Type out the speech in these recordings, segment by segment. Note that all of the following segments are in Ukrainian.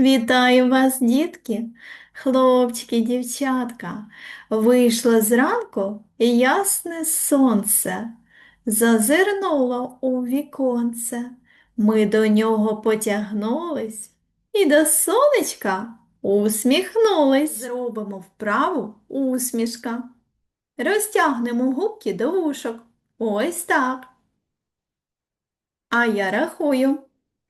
Вітаю вас, дітки, хлопчики, дівчатка. Вийшло зранку ясне сонце, зазирнуло у віконце. Ми до нього потягнулись і до сонечка усміхнулись. Зробимо вправу усмішка. Розтягнемо губки до вушок. Ось так. А я рахую.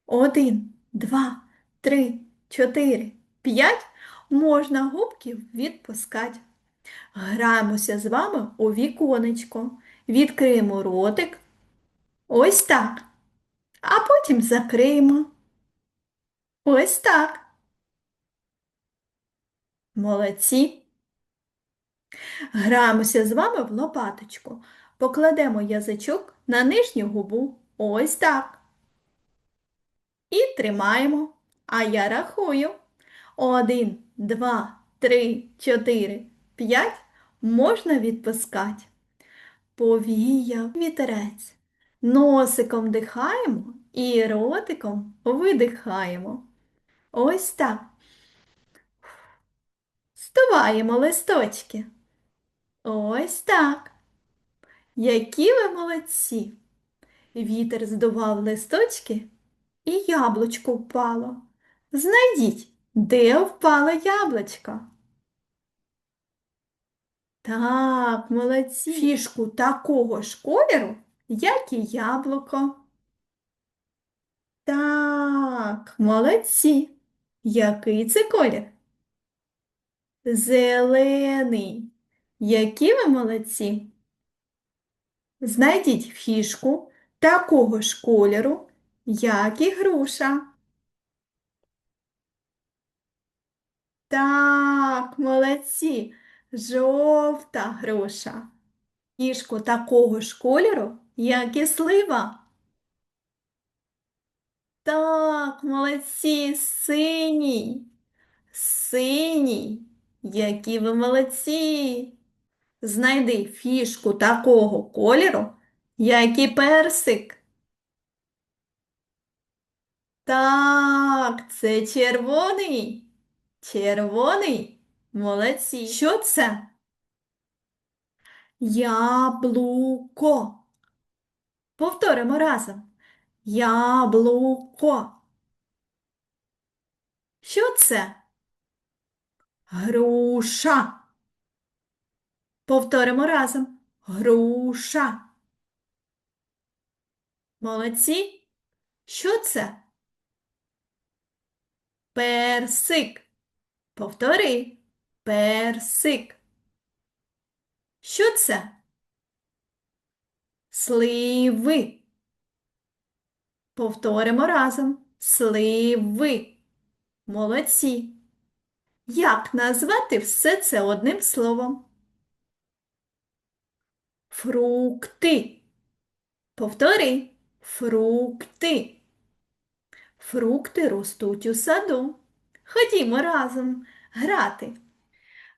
Один, два, три, чотири, п'ять. Можна губків відпускати. Граємося з вами у віконечко. Відкриємо ротик. Ось так. А потім закриємо. Ось так. Молодці. Граємося з вами в лопаточку. Покладемо язичок на нижню губу. Ось так. І тримаємо. А я рахую. Один, два, три, чотири, п'ять. Можна відпускати. Повіяв вітерець. Носиком дихаємо і ротиком видихаємо. Ось так. Здуваємо листочки. Ось так. Які ви молодці! Вітер здував листочки і яблучко впало. Знайдіть, де впало яблучко? Так, молодці. Фішку такого ж кольору, як і яблуко. Так, молодці. Який це колір? Зелений. Які ви молодці? Знайдіть фішку такого ж кольору, як і груша. Так, молодці, жовта груша. Фішку такого ж кольору, як і слива. Так, молодці, синій, синій. Які ви молодці. Знайди фішку такого кольору, як і персик. Так, це червоний. Червоний. Молодці. Що це? Яблуко. Повторимо разом. Яблуко. Що це? Груша. Повторимо разом. Груша. Молодці. Що це? Персик. Повтори. Персик. Що це? Сливи. Повторимо разом. Сливи. Молодці. Як назвати все це одним словом? Фрукти. Повтори. Фрукти. Фрукти ростуть у саду. Ходімо разом грати.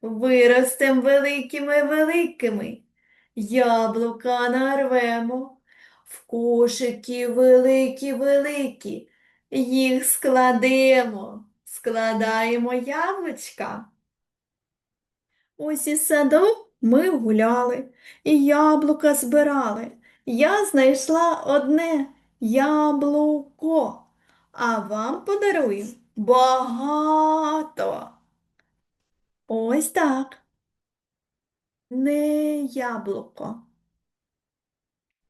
Виростем великими великими, яблука нарвемо, в кошики великі великі, їх складемо, складаємо яблучка. Ось із саду ми гуляли і яблука збирали. Я знайшла одне яблуко, а вам подарую багато. Ось так. Не яблуко.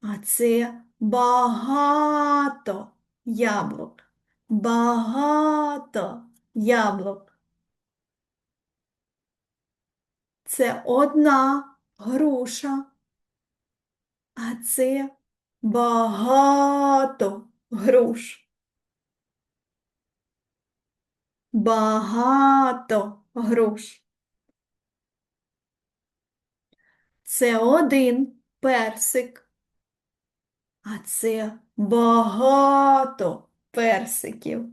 А це багато яблук. Багато яблук. Це одна груша. А це багато груш. Багато груш. Це один персик. А це багато персиків.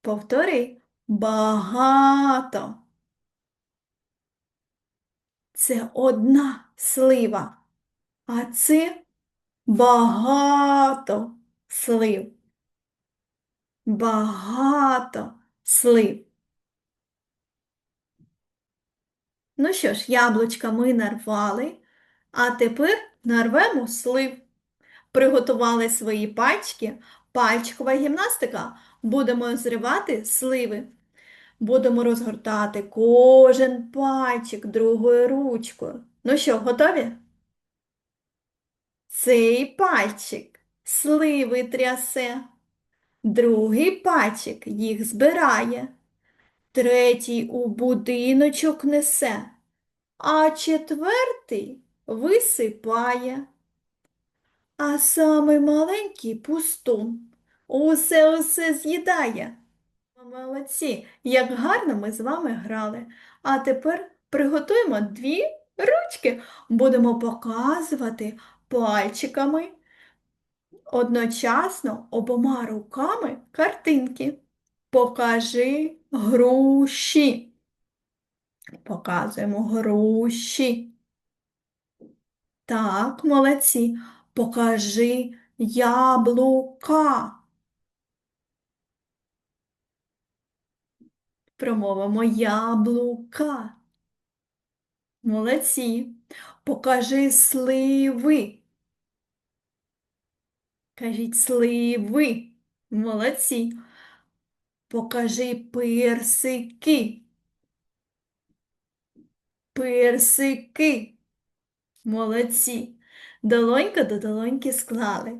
Повтори багато. Це одна слива, а це багато слив. Багато слив. Ну що ж, яблучка ми нарвали, а тепер нарвемо слив. Приготували свої пачки, пальчикова гімнастика. Будемо зривати сливи. Будемо розгортати кожен пальчик другою ручкою. Ну що, готові? Цей пальчик сливи трясе, другий пальчик їх збирає, третій у будиночок несе, а четвертий висипає. А самий маленький пустун усе усе з'їдає. Молодці, як гарно ми з вами грали. А тепер приготуємо дві ручки. Будемо показувати пальчиками одночасно обома руками картинки. Покажи груші. Показуємо груші. Так, молодці. Покажи яблука. Промовимо яблука. Молодці. Покажи сливи. Кажіть сливи. Молодці. Покажи персики. Персики. Молодці. Долонька до долоньки склали,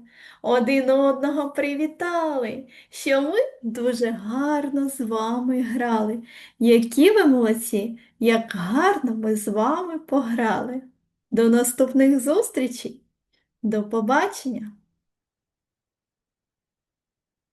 один одного привітали, що ми дуже гарно з вами грали. Які ви молодці, як гарно ми з вами пограли. До наступних зустрічей. До побачення!